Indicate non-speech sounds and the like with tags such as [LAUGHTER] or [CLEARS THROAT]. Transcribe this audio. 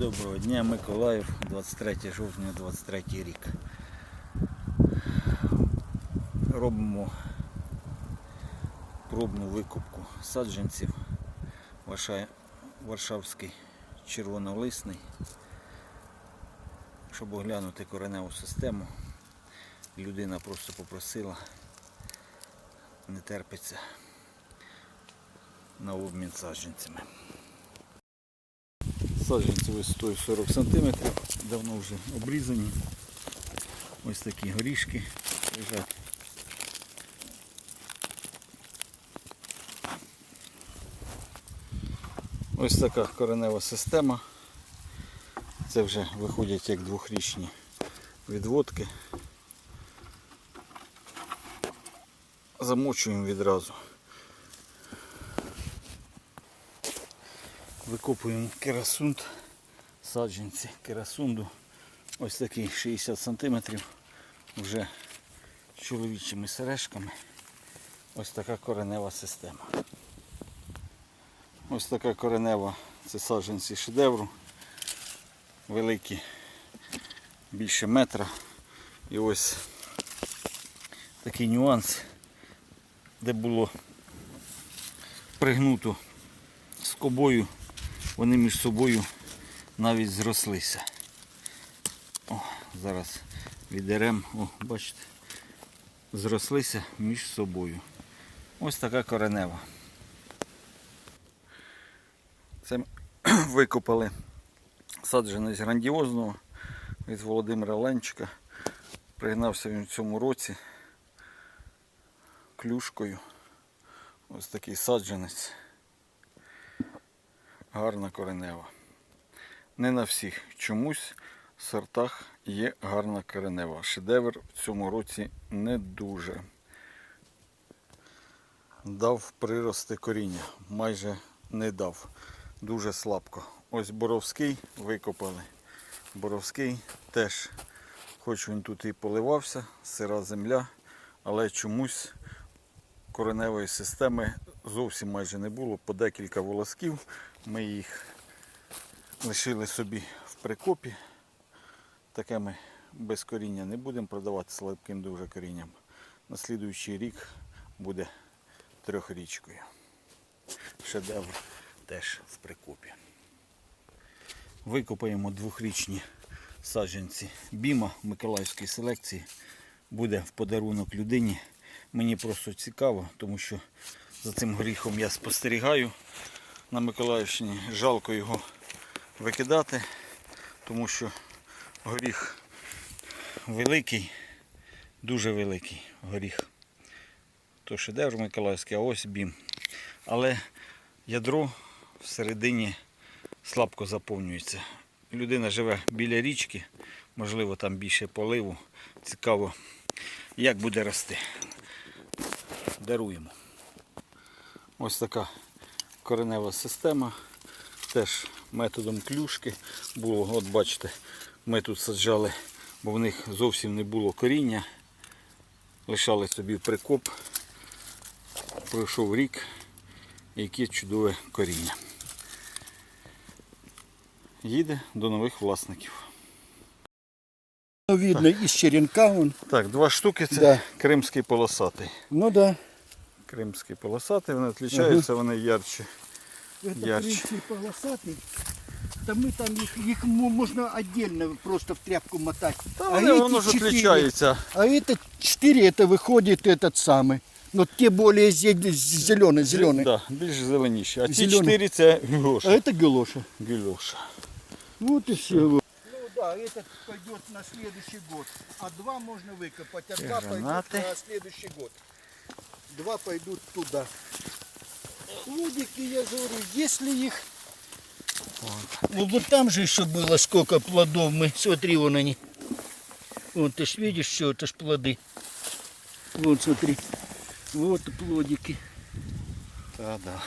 Доброго дня, Миколаїв, 23 жовтня, 23 рік. Робимо пробну викупку саджанців. Варшавський червонолисний. Щоб оглянути кореневу систему. Людина просто попросила, не терпиться на обмін саджанцями. Саджанці висотою 40 см, давно вже обрізані. Ось такі горішки лежать. Ось така коренева система. Це вже виходять як двохрічні відводки. Замочуємо відразу. Викопуємо керасунд, саджанці керасунду. Ось такий 60 см, вже з чоловічими сережками. Ось така коренева система. Ось така коренева, це саджанці шедевру. Великі, більше метра. І ось такий нюанс, де було пригнуто скобою вони між собою навіть зрослися. О, зараз відерем, о, бачите, зрослися між собою. Ось така коренева. Це [CLEARS THROAT] викопали саджанець грандіозного від Володимира Ленчика. Пригнався він в цьому році клюшкою. Ось такий саджанець гарна коренева. Не на всіх чомусь в сортах є гарна коренева. Шедевр в цьому році не дуже. Дав прирости коріння, майже не дав. Дуже слабко. Ось Боровський викопали. Боровський теж, хоч він тут і поливався, сира земля, але чомусь кореневої системи зовсім майже не було, по декілька волосків. Ми їх лишили собі в прикопі. Таке ми без коріння не будемо продавати слабким дуже корінням. На слідуючий рік буде трьохрічкою. Шедевр теж в прикопі. Викопаємо двохрічні саджанці Біма Миколаївської селекції. Буде в подарунок людині. Мені просто цікаво, тому що за цим горіхом я спостерігаю на Миколаївщині. Жалко його викидати, тому що горіх великий, дуже великий горіх. То шедевр Миколаївський, а ось бім. Але ядро всередині слабко заповнюється. Людина живе біля річки, можливо там більше поливу. Цікаво, як буде рости. Даруємо. Ось така коренева система. Теж методом клюшки було. От бачите, ми тут саджали, бо в них зовсім не було коріння. Лишали собі прикоп. Пройшов рік, яке чудове коріння. Їде до нових власників. Ну, видно из черенка он. Так, два штуки це Да. кримський полосатий. Ну да. Кримський полосатий, вони відрізняються, вони ярче. Это Ярче. принцип полосатый. Да мы там их, их мо- можно отдельно просто в тряпку мотать. Та а, вони, эти воно ж четыре- відрізняється. а это 4, это выходит этот самый. Но те более зеленый, зеленый. Да, більш зеленіші. А ті Зелені. чотири це А гюлоша. это галоша. Гюлоша. Вот и все. Ну да, этот пойдет на следующий год. А два можно выкопать, а два пойдут гранаты. на следующий год. Два пойдут туда. Плодики, я говорю, если их... Ну вот там же еще было сколько плодов мы. Смотри, вон они. Вот ты ж видишь, все, это ж плоды. Вот смотри. Вот плодики. Та, да.